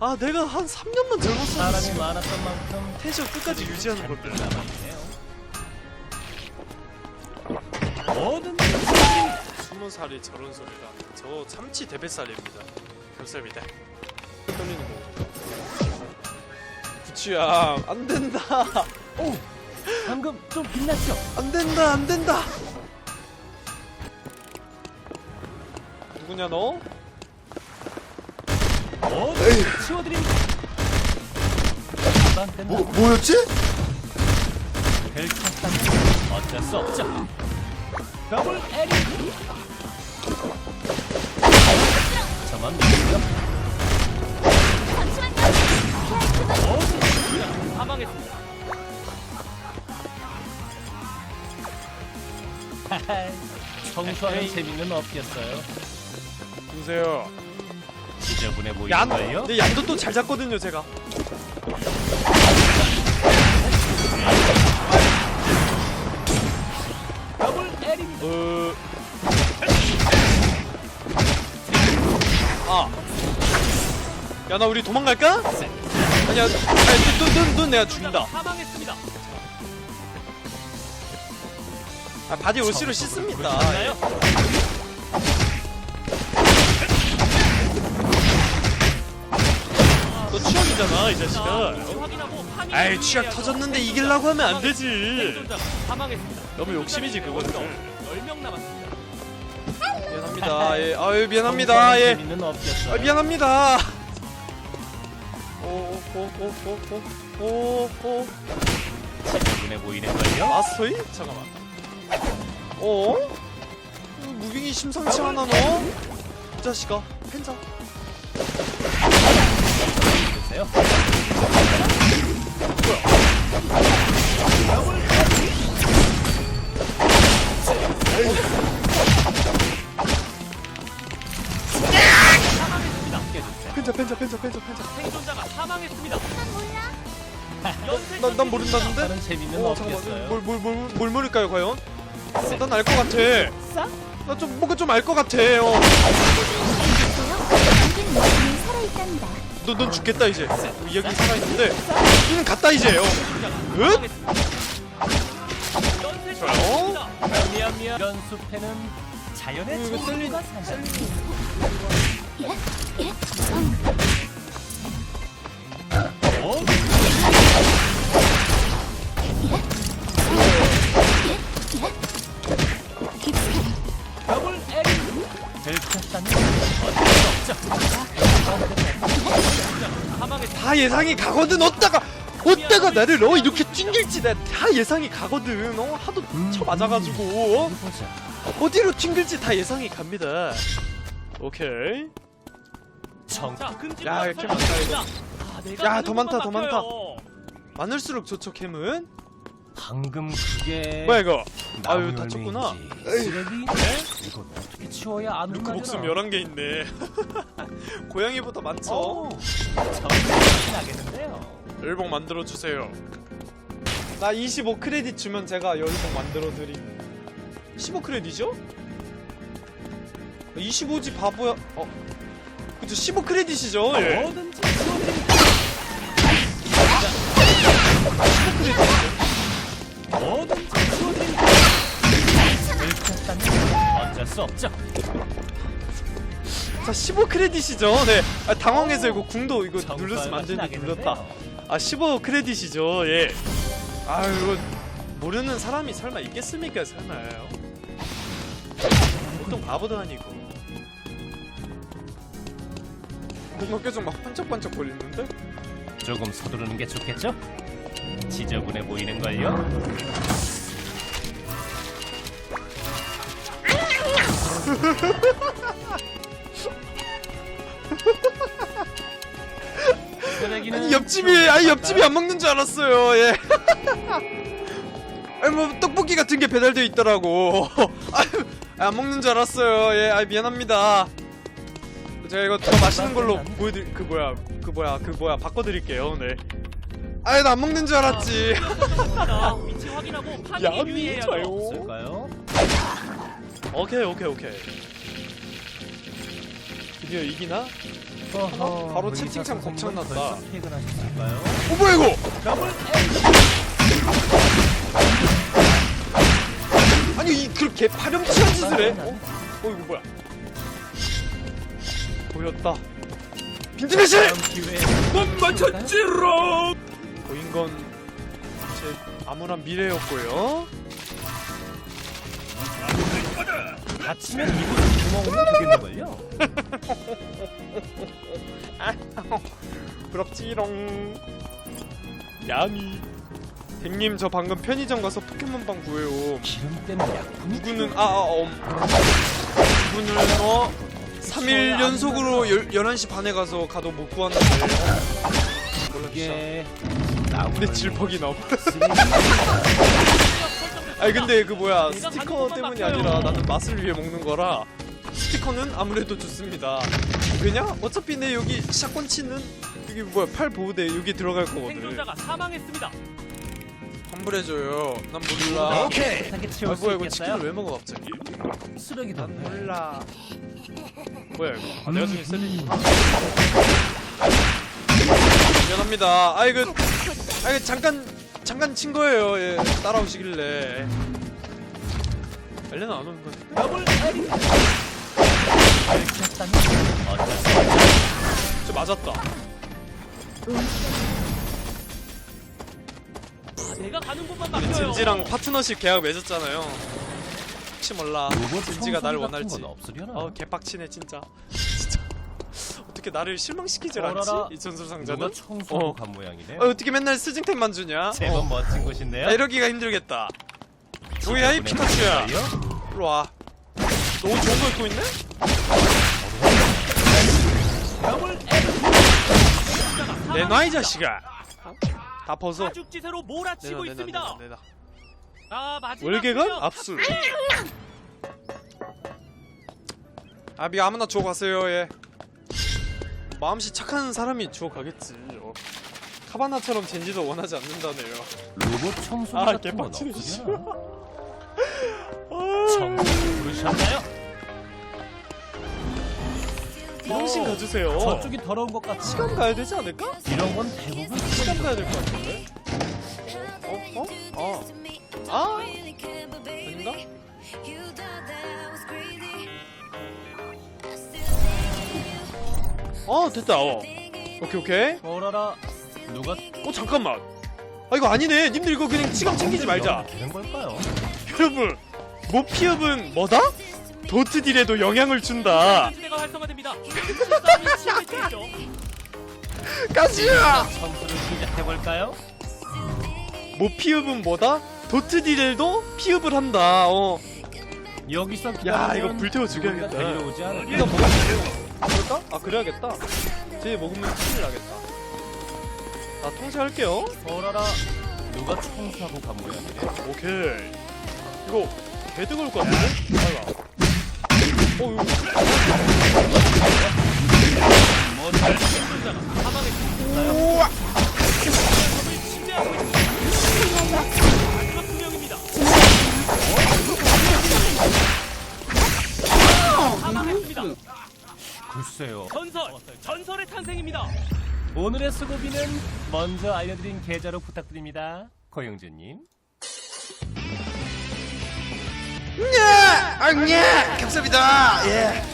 아 내가 한 3년만 젊었어도 사람이 지금 많았던 만큼 텐션 끝까지 유지하는 건데 남아있네요. 뭐든 20살이 저런 소리라 저 참치 대뱃살입니다. 감사합니다 떨리는 거. 부치야 안 된다. 오! 방금 좀 빛났죠? 안 된다 안 된다. 누구냐 너? 치워드립니다. 끝나. 뭐, 뭐였지? 어쩔 수 없죠. 더블 에리. 저만 믿으세요. 모든 사망했습니다. 청소하는 재미는 없겠어요. 누구세요? 지저분해 얀! 보이는걸요? 근데 얀도 또 잘 잡거든요 제가. 어... 아. 야, 나 우리 도망갈까? 아니야, 아니, 눈, 눈, 눈 내가 죽인다. 사망했습니다. 아, 바디 올시로 씻습니다. 나 이 자식아. 확인하고 파밍 아이, 취약 터졌는데 이기려고 하면 안 되지. 사망했습니다. 너무 욕심이지, 그거는. 10명 남았습니다. 미안합니다. 예, 아유, 미안합니다. 예. 재미는 없겠어요. 아, 미안합니다. 오, 오, 오, 오, 오, 오, 오. 지저분해 보이는걸요? 아스토이? 잠깐만. 어? 어, 무빙이 심상치 않아 너? 이 자식아 펜자 난, 난 모른다는데? 다른 재미는 어 없겠어요. 잠깐만 뭘뭘 뭘 뭘 모를까요 과연? 난 알 것 같아 싹? 나좀 뭔가 좀 알 것 같아 어. 모든 모습이 살아있단다. 너, 넌 죽겠다 이제 어, 이야기 살아있는데 이는 갔다 이제 어. 응? 좋아요. 미안 미안. 이런 숲에는 자연의 이거 친구가 산다. 어? 다. 다 예상이 가거든 어따가 어따가 나를 어 이렇게 튕길지 나다 예상이 가거든 어 하도 쳐 맞아가지고 어? 보자. 어디로 튕길지 다 예상이 갑니다. 오케이. 정. 야, 이렇게 많다, 이거. 야, 더 많다, 더 많다. 많을수록 좋죠 캠은. 방금 그게 뭐야 이거? 아유, 다쳤구나. 쓰레기? 이거 어떻게 치워야 안 루크. 목숨 11개 있네. 고양이보다 많죠. 어, 정신 나겠는데요. 열봉 만들어 주세요. 나 25 크레딧 주면 제가 열봉 만들어 드림. 15 크레딧이죠? 25지 바보야. 어. 그쵸 15 크레딧이죠. 예. 뭐든지 치워드립니다. 뭐든지. 들켰다면 어쩔 수 없죠. 자, 15 크레딧이죠. 네. 아, 당황해서 이거 궁도 이거 눌렀으면 안 되는데. 눌렀다. 아, 15 크레딧이죠. 예. 아유, 이거 모르는 사람이 설마 있겠습니까? 설마요. 보통 바보도 아니고. 뭔가 계속 막 반짝반짝 거리는데? 조금 서두르는 게 좋겠죠? 지저분해 보이는 걸요. 아니 옆집이 아니 옆집이 안 먹는 줄 알았어요. 예. 아니 뭐 떡볶이 같은 게 배달돼 있더라고. 아유, 안 먹는 줄 알았어요. 예, 아 미안합니다. 제가 이거 더 맛있는 걸로 보여드릴 그 뭐야 그 뭐야 그 뭐야 바꿔드릴게요. 네. 아유 나안 먹는 줄 알았지. 위치 확인하고 야미 좋아요. 없을까요? 오케이 오케이 오케이. 드디어 이기나? 어허, 바로 의사 채팅창 선생님은 곱창 났다. 벌써 퇴근하셨을까요? 어 뭐야 이거? 아니 이 그렇게 파렴치한 짓을 해? 어? 어 이거 뭐야? 보였다. 빈틈의 실! 못 맞췄지롱! 보인 건제 암울한 미래였고요. 다치면 이곳 구멍으로 되겠는걸요? 부럽지롱. 야미. 댕님 저 방금 편의점 가서 포켓몬빵 구해요. 기름 때문에 약품이 누구는 아 아 엄. 누구는 어 3일 연속으로 열, 11시 반에 가서 가도 못 구하는데. 몰라 진짜. 이게 근데 질퍽이 나와. 아니 근데 그 뭐야 스티커 때문이 아니라 나는 맛을 위해 먹는 거라 스티커는 아무래도 좋습니다. 왜냐? 어차피 내 여기 샷건 치는 여기 뭐야 팔 보호대 여기 들어갈 거거든. 생존자가 사망했습니다. 환불해줘요. 난 몰라. 오케이 아 치울 수 뭐야 이거 있겠어요? 치킨을 왜 먹어 갑자기? 쓰레기도 난 몰라. 뭐야 이거? 아, 내가 중에 쓰레기. 미안합니다. 아 이거 아 이거 잠깐 잠깐 친 거예요. 예, 따라오시길래. 엘레나 안 오는 수저 맞았다. 내가 가는 곳만 막혀요. 젠지랑 파트너십 계약 맺었잖아요. 혹시 몰라. 청소기 같은 원할지. 건 없으려나? 어 개빡치네 진짜. 진짜. 어떻게 나를 실망시키질 않지? 어라라. 이 전술 누가 상자는? 청소하고 어. 간 모양이네. 어, 어떻게 맨날 스징템만 주냐? 제법 어. 멋진 곳인데요. 야, 이러기가 힘들겠다. 뭐야 이 피카츄야. 일로 와. 너무 좋은 거 입고 있네? 내놔 이 자식아. 다 벗어. 가죽지세로 몰아치고 내놔 내놔 있습니다. 내놔 내놔. 아 마지막 월계관. 압술. 아비 아무나 주워 가세요 얘. 마음씨 착한 사람이 주워 가겠지. 어. 카바나처럼 젠지도 원하지 않는다네요. 로봇 청소기 아, 같은 건 개빡치네, 없으려나? 아, 청소 부르셨나요? 정신 가주세요. 저쪽이 더러운 것 같아. 시간 가야 되지 않을까? 이런 건 대부분 시간 가야 될 것 같은데. 어? 어? 아. 아? 아닌가? 어 됐다. 어. 오케이 오케이. 어라라 누가 어 잠깐만. 아 이거 아니네. 님들 이거 그냥 시간 챙기지 말자. 된 걸까요? 여러분, 모피업은 뭐다? 도트딜에도 영향을 준다. 지대가 활성화됩니다. 치열해지겠죠. 가시야. 청소를 시작해 볼까요? 모피업은 뭐다? 도트딜에도 피업을 한다. 어. 여기서 야, 기다리면 이거 불태워 죽여야겠다. 않을까? 일단 먹을게요. 그럴까? 아 그래야겠다. 쟤 먹으면 큰일 나겠다. 나 통제할게요. 어라라 누가 청소하고 간 모양이네 오케이. 이거 배드 걸것 같은데? 아이고. 어 이거 생존자가 사망했습니다. 우와. 글쎄요 전설, 전설의 탄생입니다. 오늘의 수고비는 먼저 알려드린 계좌로 부탁드립니다 고영준님 아, 예! 감사합니다. 예.